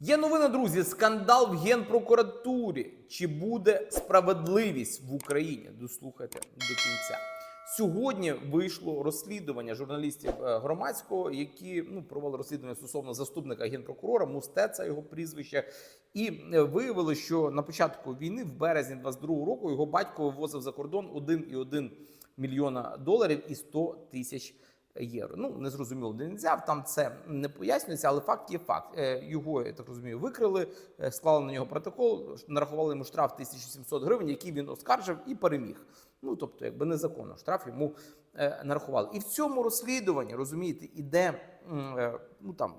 Є новина, друзі. Скандал в генпрокуратурі. Чи буде справедливість в Україні? Дослухайте до кінця. Сьогодні вийшло розслідування журналістів е, громадського, які ну провели розслідування стосовно заступника генпрокурора Мустеца, його прізвище, і е, виявили, що на початку війни, в березні 22-го року, його батько вивозив за кордон 1,1 мільйона доларів і 100 тисяч євро. Ну не зрозуміло, де він взяв. Там це не пояснюється, але факт є факт. Е, Його я так розумію, викрили, е, склали на нього протокол, нарахували йому штраф 1700 гривень, який він оскаржив і переміг. Ну тобто, якби незаконно штраф йому е, нарахували. І в цьому розслідуванні розумієте, іде ну там.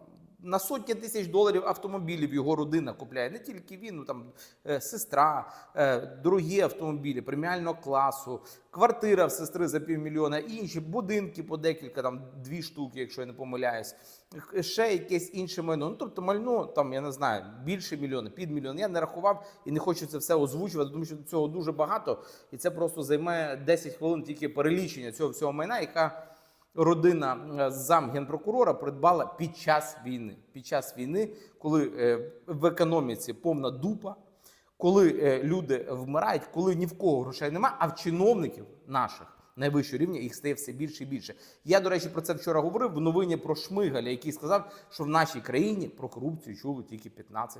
На сотні тисяч доларів автомобілів його родина купляє. Не тільки він, ну там е, сестра, е, дорогі автомобілі преміального класу, квартира в сестри за півмільйона, інші будинки по декілька, там дві штуки, якщо я не помиляюсь, ще якесь інше майно. Ну тобто майно там, я не знаю, більше мільйона, під мільйон. Я не рахував і не хочу це все озвучувати, тому що цього дуже багато, і це просто займе 10 хвилин тільки перелічення цього всього майна, яка родина е, зам генпрокурора придбала під час війни. Під час війни, коли е, в економіці повна дупа, коли е, люди вмирають, коли ні в кого грошей немає, а в чиновників наших найвищого рівня їх стає все більше і більше. Я, до речі, про це вчора говорив в новині про Шмигаля, який сказав, що в нашій країні про корупцію чули тільки 15%.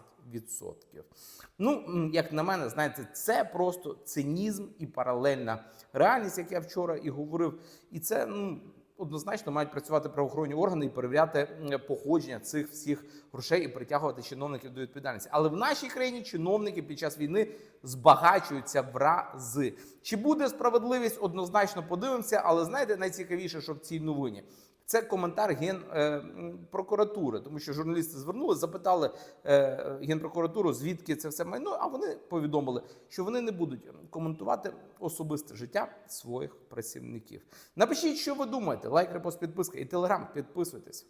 Ну, як на мене, знаєте, це просто цинізм і паралельна реальність, як я вчора і говорив. І це ну, однозначно мають працювати правоохоронні органи і перевіряти походження цих всіх грошей і притягувати чиновників до відповідальності. Але в нашій країні чиновники під час війни збагачуються в рази. Чи буде справедливість? Однозначно подивимося. Але знаєте, найцікавіше, що в цій новині. Це коментар генпрокуратури, тому що журналісти звернули, запитали е, генпрокуратуру, звідки це все майно. А вони повідомили, що вони не будуть коментувати особисте життя своїх працівників. Напишіть, що ви думаєте. Лайк, репост, підписка і телеграм. Підписуйтесь.